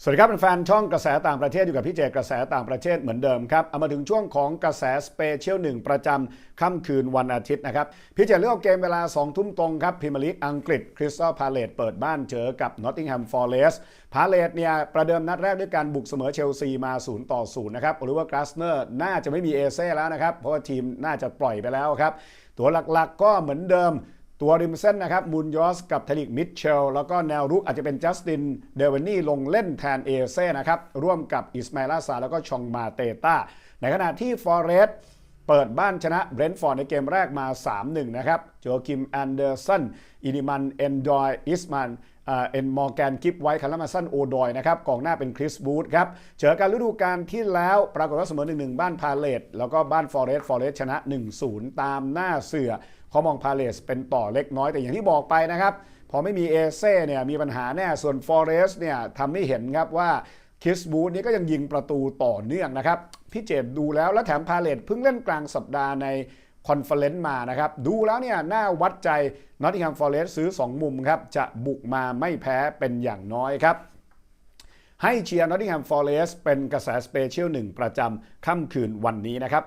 สวัสดีครับเป็นแฟนช่องกระแสต่างประเทศอยู่กับพี่เจกระแสต่างประเทศเหมือนเดิมครับเอามาถึงช่วงของกระแสสเปเชียลหนึ่งประจำค่ำคืนวันอาทิตย์นะครับพี่เจเลือกเกมเวลา 2 ทุ่มตรงครับพรีเมียร์ลีกอังกฤษคริสตัลพาเลตเปิดบ้านเจอกับนอตติงแฮมฟอร์เรสพาเลตเนี่ยประเดิมนัดแรกด้วยการบุกเสมอเชลซีมา 0 ต่อ 0 นะครับหรือว่ากราสเนอร์น่าจะไม่มีเอเซ่แล้วนะครับเพราะว่าทีมน่าจะปล่อยไปแล้วครับตัวหลักๆก็เหมือนเดิม ตัวริมเส้นนะครับมูนยอสกับเทลิกมิทเชล แล้วก็แนวรุกอาจจะเป็นจัสตินเดเวนี่ลงเล่นแทนเอเซ่นะครับ ร่วมกับอิสมาลาซาแล้วก็ชองมาเตต้าในขณะที่ฟอเรสต์ เปิดบ้านชนะเบรนท์ฟอร์ดในเกมแรกมา 3-1 นะครับ โจคิมแอนเดอร์สัน อินิมัน เอนดอย อิสมันเอ็นมอร์แกนกิฟไว้คาร์ลมาสันโอดอยนะครับกองหน้าเป็นคริสบูธครับเจอกันฤดูกาลที่แล้วปรากฏว่าเสมอ 1-1 บ้านพาเลตแล้วก็บ้านฟอเรสต์ฟอเรสต์ชนะ 1-0 ตามหน้าเสือเขามองพาเลสเป็นต่อเล็กน้อยแต่อย่างที่บอกไปนะครับ พอไม่มีเอเซ่เนี่ยมีปัญหาแน่ส่วนฟอเรสต์เนี่ยทำให้เห็นครับว่าคิสบูธนี้ก็ยังยิงประตูต่อเนื่องนะครับ พี่เจดดูแล้วแล้วแถมพาเลตเพิ่งเล่นกลางสัปดาห์ในคอนเฟลเลนซ์มานะครับ ดูแล้วเนี่ยน่าวัดใจนอตติงแฮมฟอเรสซื้อ 2 มุมครับ จะบุกมาไม่แพ้เป็นอย่างน้อยครับ ให้เชียร์นอตติงแฮมฟอเรสเป็นกระแสสเปเชียลหนึ่งประจำค่ำคืนวันนี้นะครับ